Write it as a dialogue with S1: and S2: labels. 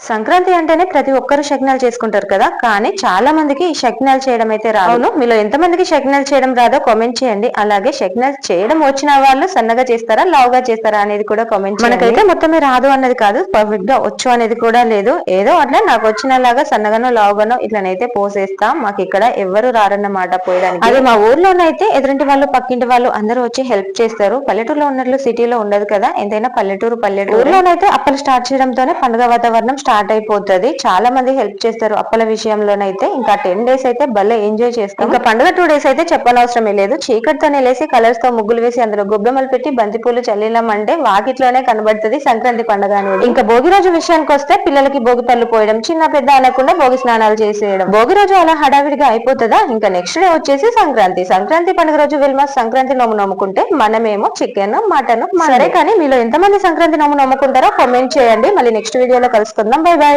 S1: సంక్రాంతి అంటేనే ప్రతి ఒక్కరు శగ్నాలు చేసుకుంటారు కదా? కానీ చాలా మందికి ఈ శగ్నాలు చేయడం అయితే రావును మీలో ఎంత మందికి శగ్నాలు చేయడం రాదో కామెంట్ చేయండి. అలాగే శగ్నాలు చేయడం వచ్చిన వాళ్ళు సన్నగా చేస్తారా లావుగా చేస్తారా అనేది కూడా కామెంట్ మనకైతే మొత్తమే రాదు అన్నది కాదు. పర్ఫెక్ట్గా వచ్చు అనేది కూడా లేదు. ఏదో అట్లా నాకు వచ్చినలాగా సన్నగానో లావుగానో ఇట్లనైతే పోసేస్తాం. మాకు ఇక్కడ ఎవరు రారన్నమాట పోయడానికి. అదే మా ఊర్లోనైతే ఎదురింటి వాళ్ళు పక్కింటి వాళ్ళు అందరూ వచ్చి హెల్ప్ చేస్తారు. పల్లెటూరులో ఉన్నట్లు సిటీలో ఉండదు కదా? ఎంతైనా పల్లెటూరు పల్లెటూరు. ఊర్లోనైతే అప్పలు స్టార్ట్ చేయడంతోనే పండుగ వాతావరణం స్టార్ట్ అయిపోతుంది. చాలా మంది హెల్ప్ చేస్తారు అప్పల విషయంలోనైతే. ఇంకా టెన్ డేస్ అయితే భలే ఎంజాయ్ చేస్తాం. ఇంకా పండుగ టూ డేస్ అయితే చెప్పనవసరమే లేదు. చీకటితోనే నెలేసి కలర్స్తో ముగ్గులు వేసి అందులో గొబ్బెమ్మలు పెట్టి బంతిపూలు చల్లినామంటే వాకిట్లోనే కనబడుతుంది సంక్రాంతి పండుగ అనేది. ఇంకా భోగి రోజు విషయానికి వస్తే పిల్లలకి భోగి పళ్ళు పోయడం చిన్న పెద్ద అనకుండా భోగి స్నానాలు చేసేయడం. భోగి రోజు అలా హడావిడిగా అయిపోతుందా? ఇంకా నెక్స్ట్ డే వచ్చేసి సంక్రాంతి. సంక్రాంతి పండుగ రోజు వెళ్ళి సంక్రాంతి నోము నమ్ముకుంటే మనమేమో చికెన్ మటన్ సరే కానీ మీలో ఎంతమంది సంక్రాంతి నోము నమ్ముకుంటారో కామెంట్ చేయండి. మళ్ళీ నెక్స్ట్ వీడియోలో కలుసుకుందాం. Bye bye.